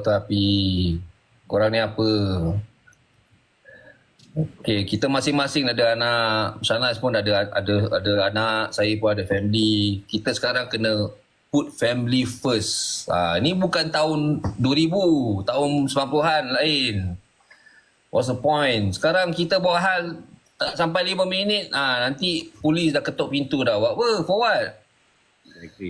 tapi korang ni apa? Okay, kita masing-masing ada anak. Shanas pun ada ada ada anak. Saya pun ada family. Kita sekarang kena put family first. Ha, ni bukan tahun 2000, tahun 90-an lain. What's the point? Sekarang kita buat hal tak sampai 5 minit, ha, nanti polis dah ketuk pintu dah. Apa? For what?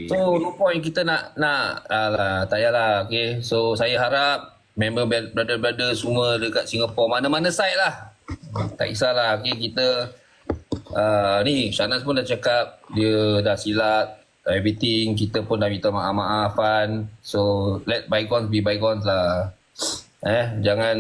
So no point kita nak nak alah tak payahlah okay. So saya harap member brother-brother semua dekat Singapore mana-mana side lah. Tak kisahlah okay, kita uh, ni Shanas pun dah cakap dia dah silap everything kita pun dah minta maaf-maafan. So let bygones be bygones lah. Eh jangan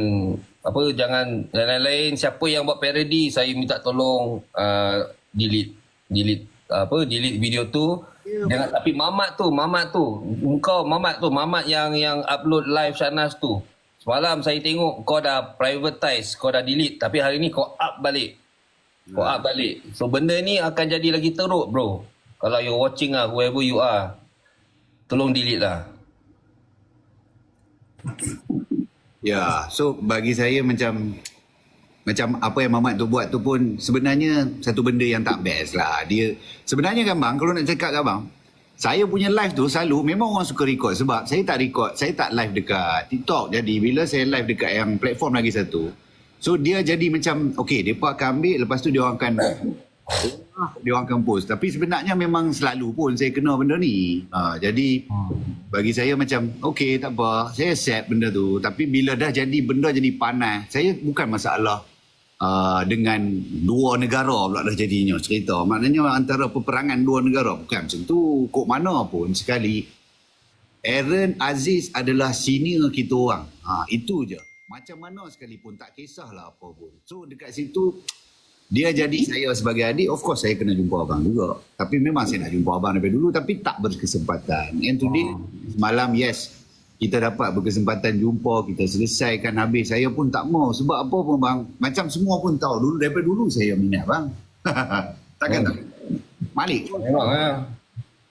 apa jangan lain-lain siapa yang buat parody saya minta tolong uh, delete delete apa delete video tu Jangan tapi mamat tu, mamat tu. Engkau mamat tu, mamat yang yang upload live Shanas tu. Semalam saya tengok kau dah privatize, kau dah delete tapi hari ni kau up balik. Kau up balik. So benda ni akan jadi lagi teruk bro. Kalau you watching ah whoever you are. Tolong delete lah. Ya, so bagi saya macam macam apa yang Mamat tu buat tu pun sebenarnya satu benda yang tak best lah. Dia sebenarnya kan bang, kalau nak cakap kan bang, saya punya live tu selalu memang orang suka record sebab saya tak record, saya tak live dekat TikTok. Jadi bila saya live dekat yang platform lagi satu, so dia jadi macam okay, depa akan ambil lepas tu dia orang akan dia orang akan post. Tapi sebenarnya memang selalu pun saya kena benda ni. Ha, jadi bagi saya macam okay tak apa, saya accept benda tu. Tapi bila dah jadi benda jadi panas, saya bukan masalah uh, dengan dua negara pula dah jadinya cerita. Maknanya antara peperangan dua negara bukan macam tu. Kok mana pun sekali Aaron Aziz adalah senior kita orang. Ha, itu je. Macam mana sekalipun tak kisahlah apa pun. So dekat situ dia jadi saya sebagai adik, of course saya kena jumpa abang juga. Tapi memang saya nak jumpa abang daripada dulu tapi tak berkesempatan. And today, semalam yes, kita dapat berkesempatan jumpa, kita selesaikan habis. Saya pun tak mau sebab apa pun bang. Macam semua pun tahu dulu daripada dulu saya minat bang. Takkan tak? Malik. Memang lah.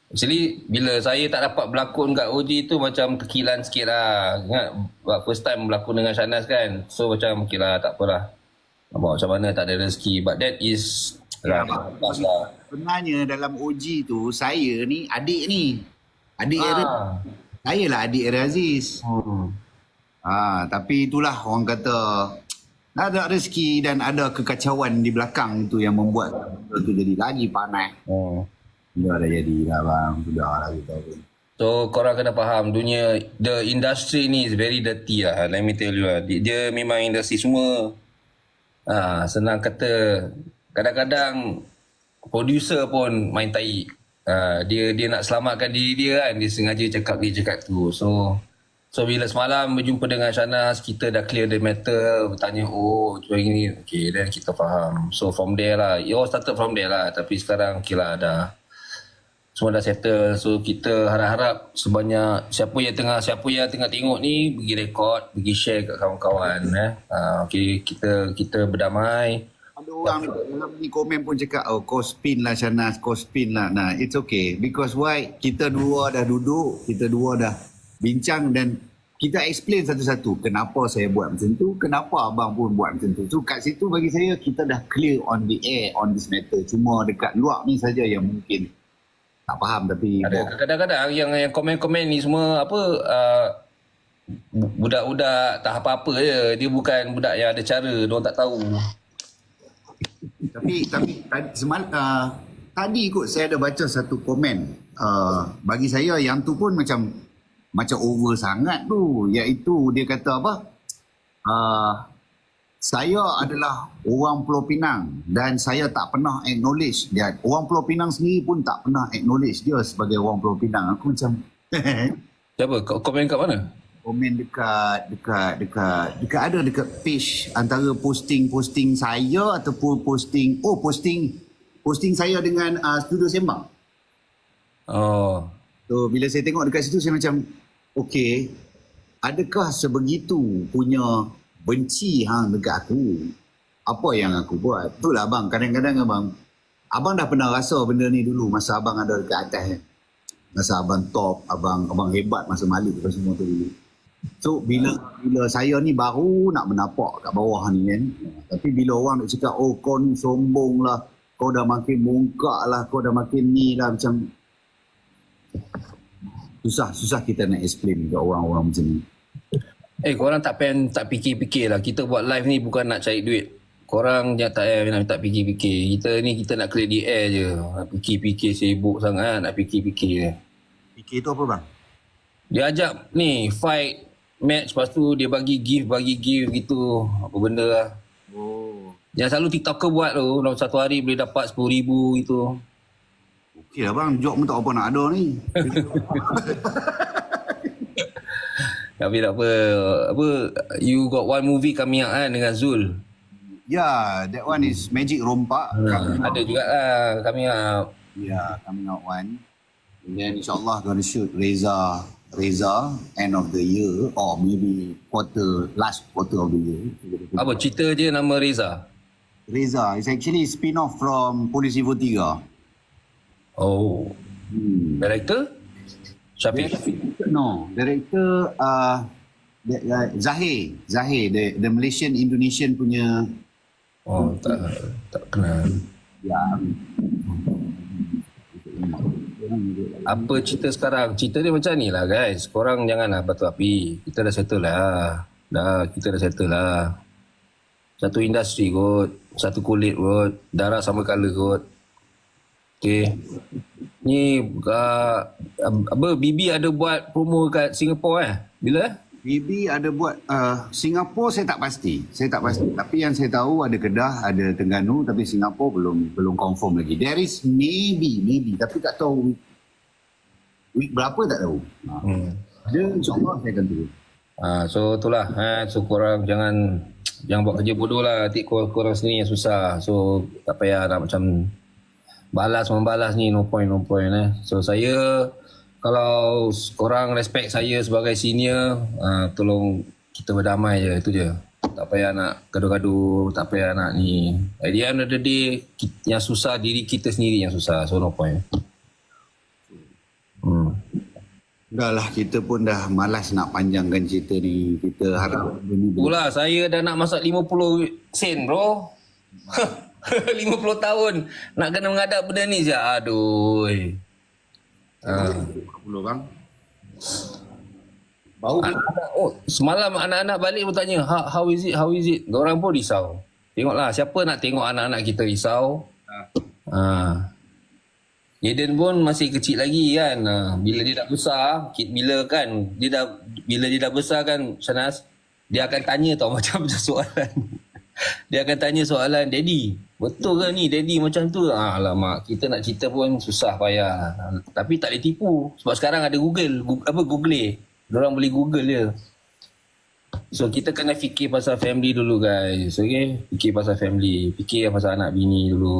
Actually, bila saya tak dapat berlakon kat OG tu macam kekilan sikit lah. Ingat, first time berlakon dengan Shanas kan. So macam, okay lah, tak apalah. Nampak macam mana tak ada rezeki. But that is... Ya, lah, lah. Sebenarnya dalam OG tu, saya ni adik ni. Adik Ah. Aaron. Saya lah adik Aaron Aziz. Hmm. Ha, tapi itulah orang kata ada rezeki dan ada kekacauan di belakang tu yang membuat benda tu jadi lagi panas. Hmm. Sudah dah jadi dah bang. Sudah lah kita pun. So korang kena faham dunia the industry ni is very dirty lah. Let me tell you lah. Dia, dia memang industri semua ah senang kata kadang-kadang producer pun main tai. Ah, dia dia nak selamatkan diri dia kan. Dia sengaja cakap dia cakap tu. So so bila semalam berjumpa dengan Shanas kita dah clear the matter. Bertanya oh macam ini okay then kita faham. So from there lah. It all started from there lah. Tapi sekarang okay lah dah. Semua dah settle. So kita harap-harap sebanyak siapa yang tengah siapa yang tengah tengok ni pergi rekod pergi share kat kawan-kawan eh. Uh, okay, kita kita berdamai Ada orang dalam ni komen pun cakap oh kau spin lah Shanas, kau spin lah. Nah it's okay because why? Kita dua dah duduk, kita dua dah bincang dan kita explain satu-satu kenapa saya buat macam tu, kenapa abang pun buat macam tu. So kat situ bagi saya kita dah clear on the air on this matter. Cuma dekat luar ni saja yang mungkin tak faham tapi ada kadang-kadang yang yang komen-komen ni semua apa uh, budak-budak tak apa-apa je dia bukan budak yang ada cara dia tak tahu Tapi tapi tadi semal uh, tadi kot saya ada baca satu komen. Uh, bagi saya yang tu pun macam macam over sangat tu. Iaitu dia kata apa? Uh, saya adalah orang Pulau Pinang dan saya tak pernah acknowledge dia. Orang Pulau Pinang sendiri pun tak pernah acknowledge dia sebagai orang Pulau Pinang. Aku macam siapa? Komen kat mana komen dekat dekat dekat dekat ada dekat page antara posting-posting saya ataupun posting oh posting posting saya dengan uh, studio sembang. oh So bila saya tengok dekat situ saya macam okey adakah sebegitu punya benci hang dekat aku? Apa yang aku buat? Itulah abang kadang-kadang abang abang dah pernah rasa benda ni dulu masa abang ada dekat atas kan. Masa abang top, abang abang hebat masa Malik apa semua tu dulu. So bila bila saya ni baru nak menapak kat bawah ni kan. Tapi bila orang nak cakap oh kau ni sombong lah, kau dah makin bongkak lah, kau dah makin ni lah macam susah susah kita nak explain ke orang-orang macam ni. Eh korang tak pen tak fikir-fikir lah. Kita buat live ni bukan nak cari duit. Korang jangan tak payah nak tak fikir-fikir. Kita ni kita nak clear the air je. Nak fikir-fikir sibuk sangat nak fikir-fikir je. Fikir tu apa bang? Dia ajak ni fight match lepas tu dia bagi gift bagi gift gitu. Apa benda lah. Oh. Yang selalu TikToker buat tu dalam satu hari boleh dapat RM10,000 gitu. Okey lah bang, job pun tak apa nak ada ni. Tapi tak apa. Apa you got one movie coming out kan dengan Zul. yeah, that one is Magic Rompak. Ha, ada juga lah coming out. Yeah, coming out one. And then insyaAllah gonna shoot Reza Reza end of the year or maybe quarter last quarter of the year. Apa cerita je nama Reza? Reza is actually spin-off from Polis Evo 3. Oh. Hmm. Director? Syafiq. No, director uh, uh, Zahir, Zahir the the Malaysian Indonesian punya Oh, tak tak kenal. yang Apa cerita sekarang? Cerita dia macam ni lah guys. Korang janganlah batu api. Kita dah settle lah. Dah, kita dah settle lah. Satu industri kot. Satu kulit kot. Darah sama colour kot. Okay. Ni, uh, apa, Bibi ada buat promo kat Singapore eh? Bila eh? Bibi ada buat uh, Singapura saya tak pasti. Saya tak pasti. Tapi yang saya tahu ada Kedah, ada Terengganu tapi Singapura belum belum confirm lagi. There is maybe, maybe tapi tak tahu week, week berapa tak tahu. Ha. Hmm. Ada insyaAllah saya akan turun. Ah, so itulah ha, so korang jangan jangan buat kerja bodoh lah nanti korang, korang sendiri yang susah so tak payah nak macam balas membalas ni no point no point eh so saya kalau korang respect saya sebagai senior ah, tolong kita berdamai je itu je tak payah nak gaduh-gaduh tak payah nak ni at the end of the day yang susah diri kita sendiri yang susah so no point hmm. Dah lah kita pun dah malas nak panjangkan cerita ni. Kita harap benda. Itulah saya dah nak masak 50 sen bro. 50 tahun nak kena menghadap benda ni je. Aduh. Ha. 40 bang. Bau Anak-anak, oh, semalam anak-anak balik pun tanya, how, how is it, how is it? Diorang pun risau. Tengoklah, siapa nak tengok anak-anak kita risau? Ha. Eden pun masih kecil lagi kan. Ha. Bila dia dah besar, bila kan, dia dah, bila dia dah besar kan, Sanas, dia akan tanya tau macam-macam soalan. dia akan tanya soalan, Daddy, betul ke ni Daddy macam tu? Ah, alamak, kita nak cerita pun susah payah. Tapi tak boleh tipu. Sebab sekarang ada Google, Google apa Google. Diorang boleh Google je. So kita kena fikir pasal family dulu guys. Okay? Fikir pasal family. Fikir pasal anak bini dulu.